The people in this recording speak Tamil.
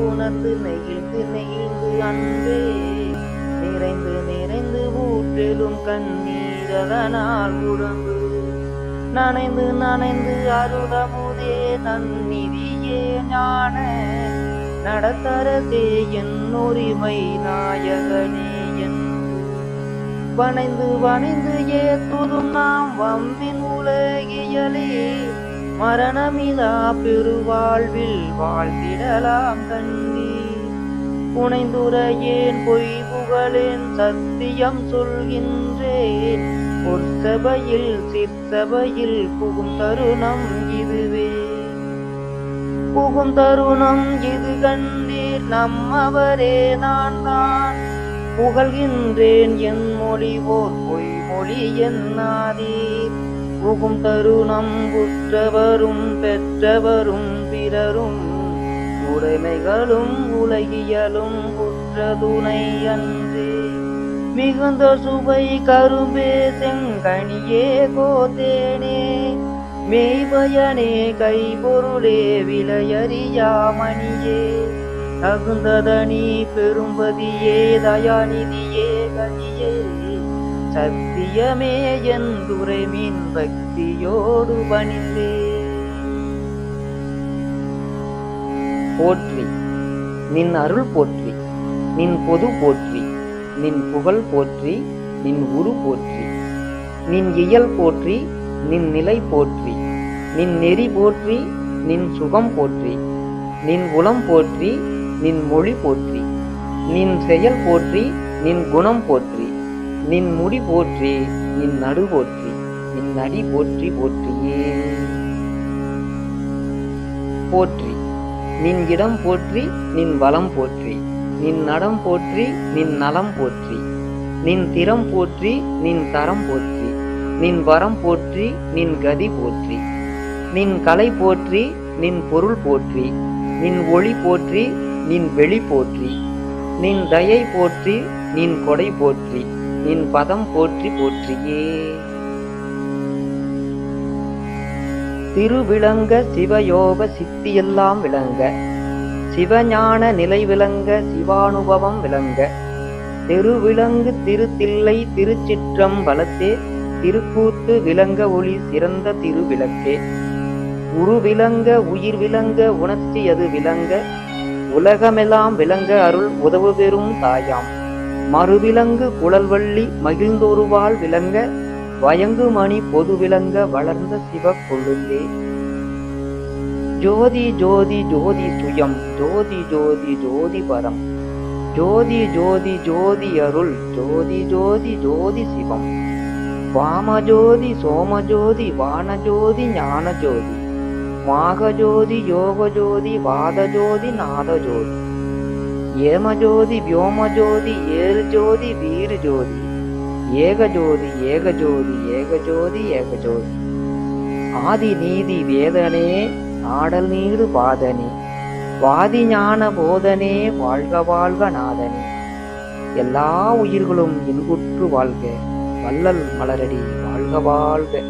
உணர்ந்து நெகிழ்ந்து நெகிழ்ந்து அன்பே. நிறைந்து நிறைந்து ஊற்றெலும் கண்ணீரதனால் உடம்பு. நனைந்து நனைந்து அருளமுதே நன்னிதியே ஞான. நடத்தரசே என் உரிமை நாயகனே என் வணைந்து வணைந்து ஏத்துதும் நாம் வம்பின் உலகியலே. மரணமிலா பெருவாழ்வில் வாழ்ந்திடலாம் கண்ணி புனைந்துரையேன் பொய் புகழேன் சத்தியம் சொல்கின்றேன். பொற்சபையில் சிற்சபையில் புகும் தருணம் இதுவே. புகும் தருணம் இது கண்டீர் நம்மவரே நான் தான். புகழ்கின்றேன் என் மொழி ஓர் பொய் மொழி என்னாதீர் புகும் தருணம் உற்றவரும் பெற்றவரும் பிறரும் உடைமைகளும் உலகியலும் உற்ற துணை அன்றே. மிகுந்த சுவை கரும்பே செங்கனியே கோதேனே மெய்பயனே கைபொருளே விலையறியாமணியே தகுந்ததனி பெரும்பதியே தயாநிதியே கனியே. சத்தியமே என் மீன் பக்தியோடு பணிந்தே போற்றி நின் அருள் போற்றி நின் பொது போற்றி நின் புகழ் போற்றி நின் உரு போற்றி நின் இயல் போற்றி நின் நிலை போற்றி நின் நெறி போற்றி நின் சுகம் போற்றி நின் குலம் போற்றி நின் மொழி போற்றி நின் செயல் போற்றி நின் குணம் போற்றி நின் முடி போற்றி நின் நடு போற்றி நின் நடி போற்றி போற்றியே போற்றி நின் இடம் போற்றி நின் வளம் போற்றி நின் நடம் போற்றி நின் நலம் போற்றி நின் திறம் போற்றி நின் தரம் போற்றி நின் வரம் போற்றி நின் கதி போற்றி நின் கலை போற்றி நின் பொருள் போற்றி நின் ஒளி போற்றி நின் வெளி போற்றி நின் தயை போற்றி நின் கொடை போற்றி நின் பதம் போற்றி போற்றியே. திருவிளங்க சிவயோக சித்தியெல்லாம் விளங்க சிவஞான நிலை விளங்க சிவானுபவம் விளங்க தெருவிளங்கு திருத்தில்லை திருச்சிற்றம் பலத்தே திருக்கூத்து விளங்க ஒளி சிறந்த திருவிளக்கே. உரு விளங்க உயிர் விளங்க உணர்ச்சி அது விளங்க உலகமெல்லாம் விளங்க அருள் உதவு பெறும் தாயாம். மறுவிலங்கு குழல்வள்ளி மகிழ்ந்தொருவாள் விளங்க வயங்கு மணி பொது விளங்க வளர்ந்த சிவ கொழுந்தே ஜோதி ஜோதி ஜோதி சுயம் ஜோதி ஜோதி ஜோதி பரம் ஜோதி ஜோதி ஜோதி அருள் ஜோதி ஜோதி ஜோதி சிவம். வாமஜோதி சோமஜோதி வானஜோதி ஞானஜோதி மாகஜோதி யோகஜோதி வாதஜோதி நாதஜோதி ஏமஜோதி வியோமஜோதி ஏறு ஜோதி வீறு ஜோதி ஏகஜோதி ஏகஜோதி ஏகஜோதி ஏகஜோதி. ஆதி நீதி வேதனே ஆடல் நீடு பாதனே. வாதி ஞான போதனே வாழ்க வாழ்க நாதனே. எல்லா உயிர்களும் இன்புற்று வாழ்க. வள்ளல் மலரடி வாழ்க வாழ்க.